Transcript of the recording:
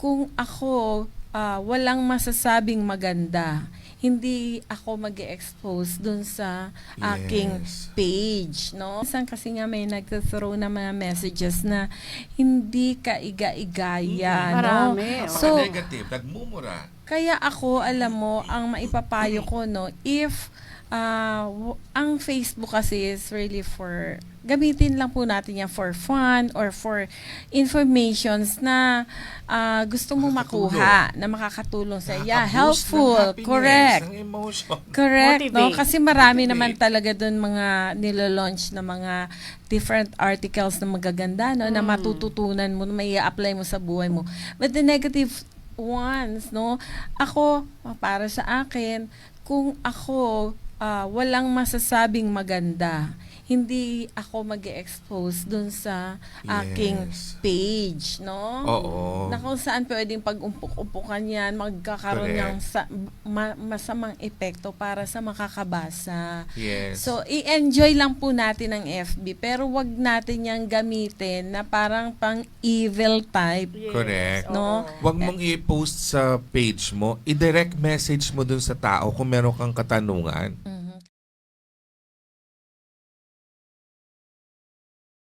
kung ako ah, walang masasabing maganda, hindi ako mag expose dun sa aking Yes. page, no? Minsan kasi nga may nagtathrow na mga messages na hindi ka iga-igaya, no? Marami. So, negative nagmumura. kaya ako, alam mo, ang maipapayo ko, no, if w- ang Facebook kasi is really for, gamitin lang po natin yan for fun or for informations na ah, gusto mo makuha, na makakatulong sa yeah, helpful, correct. ng emotion. Correct, no? Kasi marami Motivate. naman talaga doon mga nilo-launch na mga different articles na magaganda, no? Na Mm. matututunan mo, na may apply mo sa buhay mo. But the negative ones, no? Ako, para sa akin, kung ako ah, walang masasabing maganda, hindi ako mag expose dun sa aking Yes. page, no? Oo. na kung saan pwedeng pag-umpok-umpukan yan, magkakaroon Correct. ng sa, ma- masamang epekto para sa makakabasa. Yes. So, i-enjoy lang po natin ang FB, pero wag natin yang gamitin na parang pang-evil type. Yes, Correct. No? oo. Huwag mong i-post sa page mo, i-direct message mo dun sa tao kung meron kang katanungan.